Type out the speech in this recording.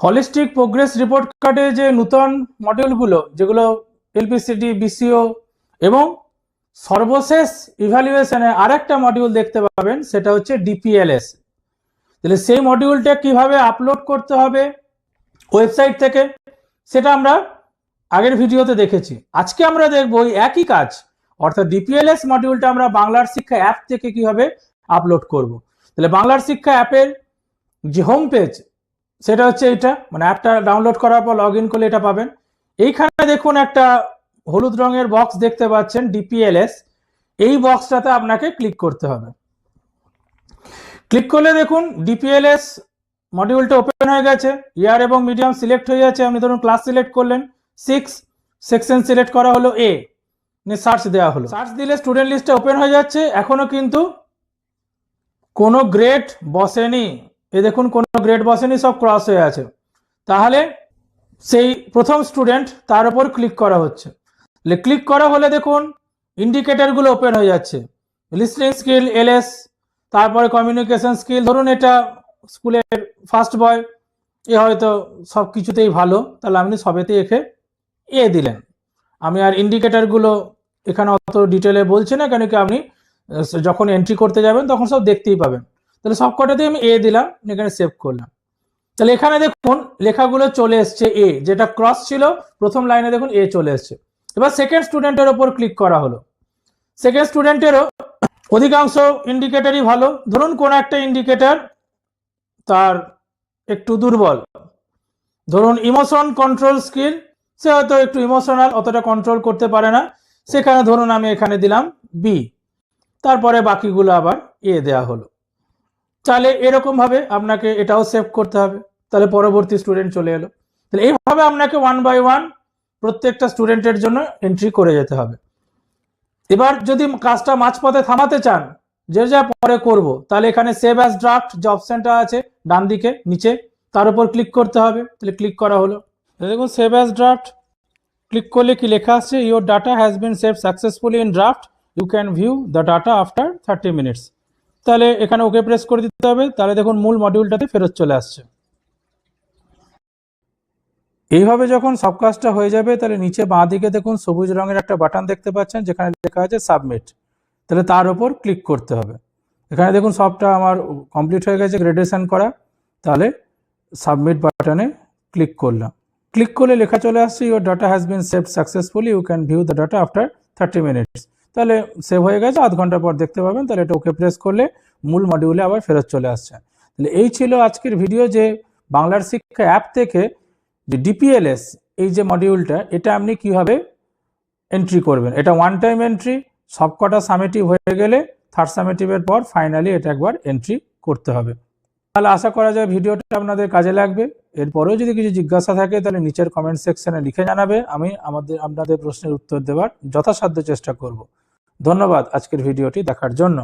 Holistic progress report কার্ডে যে নূতন মডিউলগুলো যেগুলো এলপিসিডি বিসিও এবং সর্বশেষ ইভ্যালুয়েশনে আরেকটা মডিউল দেখতে পাবেন, সেটা হচ্ছে ডিপিএলএস তাহলে সেই মডিউলটা কীভাবে আপলোড করতে হবে ওয়েবসাইট থেকে, সেটা আমরা আগের ভিডিওতে দেখেছি। আজকে আমরা দেখব ওই একই কাজ, অর্থাৎ ডিপিএলএস মডিউলটা আমরা বাংলার শিক্ষা অ্যাপ থেকে কীভাবে আপলোড করব। তাহলে বাংলার শিক্ষা অ্যাপের যে হোম পেজ সেটা হচ্ছে এটা মানে অ্যাপটা ডাউনলোড করার পর লগ ইন করলে এটা পাবেন। এইখানে দেখুন একটা হলুদ রঙের বক্স দেখতে পাচ্ছেন ডিপিএলএস এই বক্সটাতে আপনাকে ক্লিক করতে হবে। ক্লিক করলে দেখুন ডিপিএলএস মডিউলটা ওপেন হয়ে গেছে। ইয়ার এবং মিডিয়াম সিলেক্ট হয়ে যাচ্ছে। আপনি ধরুন ক্লাস সিলেক্ট করলেন সিক্স সেকশন সিলেক্ট করা হলো এ সার্চ দেওয়া হলো। সার্চ দিলে স্টুডেন্ট লিস্টটা ওপেন হয়ে যাচ্ছে। এখনও কিন্তু কোনো গ্রেড বসেনি। এ দেখুন, কোনো গ্রেড বসেনি সব ক্রস হয়ে আছে। তাহলে সেই প্রথম স্টুডেন্ট তার উপর ক্লিক করা হচ্ছে। ক্লিক করা হলে দেখুন ইন্ডিকেটরগুলো ওপেন হয়ে যাচ্ছে। লিসনিং স্কিল এলএস তারপরে কমিউনিকেশন স্কিল ধরুন এটা স্কুলের ফার্স্ট বয় এ হয়তো সব কিছুতেই ভালো, তাহলে আপনি সবেতেই এখে এ দিলেন। আমি আর ইন্ডিকেটরগুলো এখানে অত ডিটেলে বলছি না, কেন কি আপনি যখন এন্ট্রি করতে যাবেন, তখন সব দেখতেই পাবেন। তাহলে সব কটাতেই আমি এ দিলাম, এখানে সেভ করলাম। তাহলে এখানে দেখুন, লেখাগুলো চলে এসছে এ যেটা ক্রস ছিল, প্রথম লাইনে দেখুন এ চলে এসছে। এবার সেকেন্ড স্টুডেন্টের ওপর ক্লিক করা হলো। সেকেন্ড স্টুডেন্টেরও অধিকাংশ ইন্ডিকেটারই ভালো। ধরুন কোন একটা ইন্ডিকেটার তার একটু দুর্বল। ধরুন ইমোশন কন্ট্রোল স্কিল সে হয়তো একটু ইমোশনাল অতটা কন্ট্রোল করতে পারে না। সেখানে ধরুন আমি এখানে দিলাম বি তারপরে বাকিগুলো আবার এ দেয়া হলো। তাহলে এরকম ভাবে আপনাকে এটাও সেভ করতে হবে। তাহলে পরবর্তী স্টুডেন্ট চলে এলো। তাহলে এইভাবে আপনাকে ওয়ান বাই ওয়ান প্রত্যেকটা স্টুডেন্টের জন্য এন্ট্রি করে যেতে হবে। এবার যদি কাজটা মাঝপথে থামাতে চান, যে যা পরে করব, তাহলে এখানে সেভ অ্যাজ ড্রাফট যে অপশনটা আছে, ডান দিকে, নিচে, তার উপর ক্লিক করতে হবে। তাহলে ক্লিক করা হলো। দেখুন সেভ অ্যাজ ড্রাফট ক্লিক করলে কি লেখা আসছে your data has been save successfully in draft you can view the data after thirty minutes তাহলে এখানে ওকে প্রেস করে দিতে হবে, তাহলে দেখুন মূল মডিউলটাতে ফেরত চলে আসছে। এইভাবে যখন সব কাজটা হয়ে যাবে, তাহলে নিচে বাঁ দিকে দেখুন সবুজ রঙের একটা বাটন দেখতে পাচ্ছেন, যেখানে লেখা আছে সাবমিট তাহলে তার উপর ক্লিক করতে হবে। এখানে দেখুন সবটা আমার কমপ্লিট হয়ে গেছে গ্রেডুয়েশন করা। তাহলে সাবমিট বাটনে ক্লিক করলাম। ক্লিক করলে লেখা চলে আসছে your data has been save successfully you can view the data after thirty minutes তাহলে সেভ হয়ে গেছে, আধ ঘণ্টা পর দেখতে পাবেন। তাহলে এটা ওকে প্রেস করলে মূল মডিউলে আবার ফেরত চলে আসছে। তাহলে এই ছিল আজকের ভিডিও যে বাংলার শিক্ষা অ্যাপ থেকে যে ডিপিএলএস এই যে মডিউলটা এটা আপনি কীভাবে এন্ট্রি করবেন? এটা ওয়ান টাইম এন্ট্রি সবকটা সামেটিভ হয়ে গেলে থার্ড সামেটিভের পর ফাইনালি এটা একবার এন্ট্রি করতে হবে। তাহলে আশা করা যায় ভিডিওটা আপনাদের কাজে লাগবে। এরপরেও যদি কিছু জিজ্ঞাসা থাকে, তাহলে নিচের কমেন্ট সেকশনে লিখে জানাবে। আমি আমাদের, আপনাদের প্রশ্নের উত্তর দেওয়ার যথাসাধ্য চেষ্টা করব। ধন্যবাদ আজকের ভিডিওটি দেখার জন্য।